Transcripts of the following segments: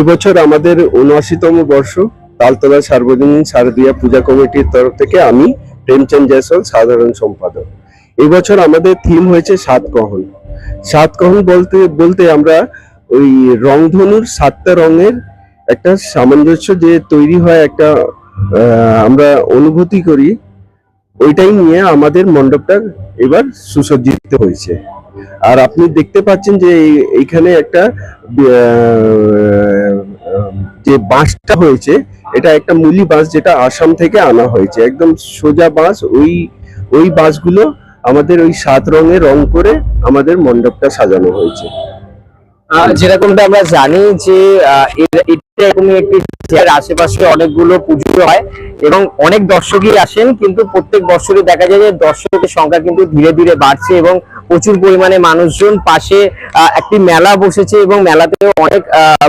এবছর আমাদের উনআশিতম বর্ষ, তালতলা সার্বজনীন শারদীয়া পূজা কমিটির তরফ থেকে আমি, প্রেমচন্দ জয়সওয়াল, সাধারণ সম্পাদক। এবছর আমাদের থিম হয়েছে সাত কহন সাত কহন বলতে বলতে আমরা ওই রংধনুর সাতটা রঙের একটা সামঞ্জস্য যে তৈরি হয় একটা আমরা অনুভূতি করি, ওইটাই নিয়ে আমাদের মণ্ডপটা এবার সুসজ্জিত হয়েছে। আর আপনি দেখতে পাচ্ছেন যে এইখানে একটা যে বাঁশটা হয়েছে, এটা একটা মুলি বাঁশ যেটা আসাম থেকে আনা হয়েছে। একদম সোজা বাঁশ, ওই ওই বাঁশগুলো আমাদের ওই সাত রঙে রং করে আমাদের মণ্ডপটা সাজানো হয়েছে। যেরকমটা আমরা জানি যে এটা এরকমই একটি আশেপাশে অনেকগুলো পুজো হয় এবং অনেক দর্শকই আসেন কিন্তু প্রত্যেক বছরই দেখা যায় যে দর্শকের সংখ্যা কিন্তু ধীরে ধীরে বাড়ছে এবং প্রচুর পরিমাণে মানুষজন পাশে একটি মেলা বসেছে এবং মেলাতেও অনেক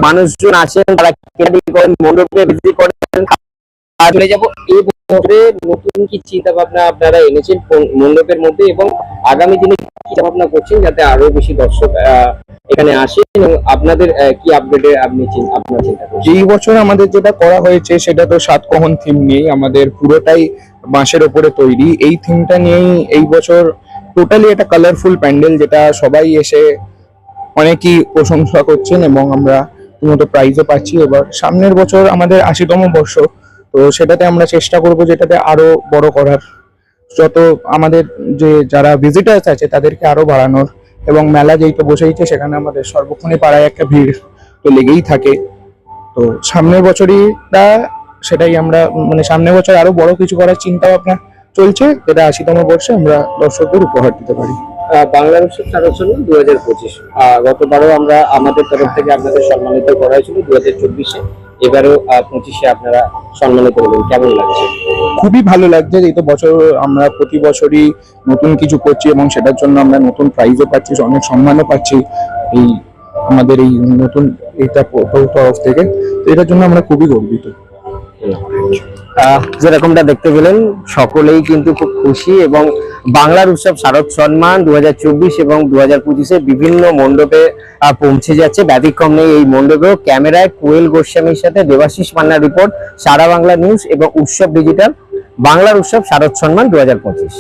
মানুষজন আসেন তারা কেনাকাটি করেন মণ্ডপে ভিজিট করেন। চলে যাব এই বছরে নতুন কি চিন্তা ভাবনা আপনারা এনেছেন মণ্ডপের মধ্যে এবং আগামী দিনে চিন্তা ভাবনা করছেন যাতে আরও বেশি দর্শক আহ, এখানে আসে এবং আপনাদের কি আপডেটে আপনি আপনার চিন্তা এই বছর আমাদের যেটা করা হয়েছে সেটা তো সাতকহন থিম নিয়েই আমাদের পুরোটাই বাঁশের ওপরে তৈরি। এই থিমটা নিয়েই এই বছর টোটালি একটা কালারফুল প্যান্ডেল যেটা সবাই এসে অনেকই প্রশংসা করছেন এবং আমরা মতো প্রাইজও পাচ্ছি। এবার সামনের বছর আমাদের আশিতম বর্ষ, তো সেটাতে আমরা চেষ্টা করব যেটাতে আরও বড় করার। যত আমাদের যে যারা ভিজিটার্স আছে তাদেরকে আরও বাড়ানোর। এবং মেলা যেহেতু বসেইছে সেখানে আমাদের সর্বক্ষণে পাড়ায় একটা ভিড় তো লেগেই থাকে। তো সামনের বছরই তা সেটাই আমরা মানে সামনের বছর আরও বড় কিছু করার চিন্তা ভাবনা চলছে, যেটা আশিতম বর্ষে আমরা দর্শকদের উপহার দিতে পারি। বাংলার উৎসব সারচন্ন দু হাজার পঁচিশ। গতবারও আমরা আমাদের তরফ থেকে আপনাদের সম্মানিত করা হয়েছিল দু হাজার চব্বিশে। এবারেও পঁচিশে আপনারা সম্মানিত হলেন কেমন লাগছে? খুবই ভালো লাগছে এই তো বছর আমরা প্রতি বছরই নতুন কিছু করছি এবং সেটার জন্য আমরা নতুন প্রাইজও পাচ্ছি, অনেক সম্মানও পাচ্ছি এই আমাদের এই নতুন এটা তরফ থেকে। তো এটার জন্য আমরা খুবই গর্বিত। যেরকমটা দেখতে পেলেন সকলেই কিন্তু খুব খুশি এবং বাংলার উৎসব শারদ সম্মান দু হাজার চব্বিশ এবং দু হাজার পঁচিশে বিভিন্ন মণ্ডপে পৌঁছে যাচ্ছে। ব্যতিক্রম নেই এই মণ্ডপেও। ক্যামেরায় কোয়েল গোস্বামীর সাথে দেবাশিস মান্নার রিপোর্ট সারা বাংলা নিউজ এবং উৎসব ডিজিটাল বাংলার উৎসব শারদ সম্মান দু হাজার পঁচিশ।